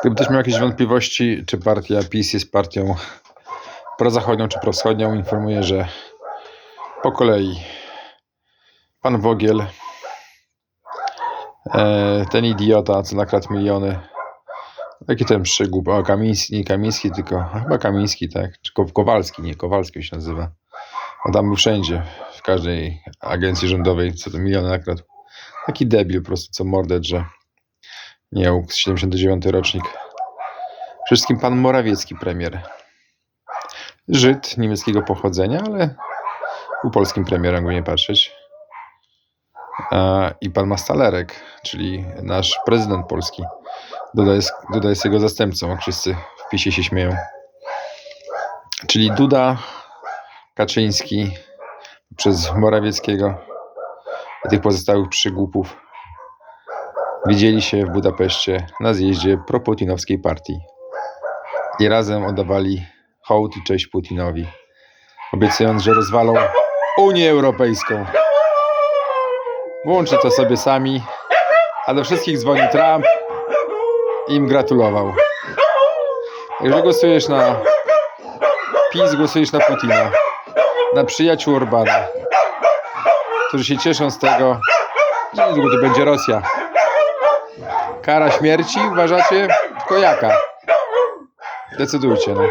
Gdyby ktoś miał jakieś wątpliwości, czy partia PiS jest partią prozachodnią czy prowschodnią, informuję, że po kolei pan Wogiel, e, ten idiota, co nakradł miliony, jaki ten przygłup, o Kamiński, nie Kamiński, tylko a chyba Kamiński, tak, czy Ko- Kowalski, nie, Kowalski się nazywa. On tam był wszędzie, w każdej agencji rządowej, co to miliony nakradł. Taki debil po prostu, co mordę, nie, 79 rocznik. Wszystkim pan Morawiecki premier. Żyd niemieckiego pochodzenia, ale był polskim premierem, jakby nie patrzeć. I pan Mastalerek, czyli nasz prezydent polski. Dodaje z jego zastępcą, wszyscy w PiSie się śmieją. Czyli Duda, Kaczyński przez Morawieckiego i tych pozostałych przygłupów widzieli się w Budapeszcie na zjeździe proputinowskiej partii i razem oddawali hołd i cześć Putinowi, obiecując, że rozwalą Unię Europejską. Włączy to sobie sami, a do wszystkich dzwoni Trump i im gratulował. Jeżeli głosujesz na PiS, głosujesz na Putina, na przyjaciół Orbana, którzy się cieszą z tego, że niedługo to będzie Rosja. Kara śmierci, uważacie? Tylko jaka? Decydujcie, no.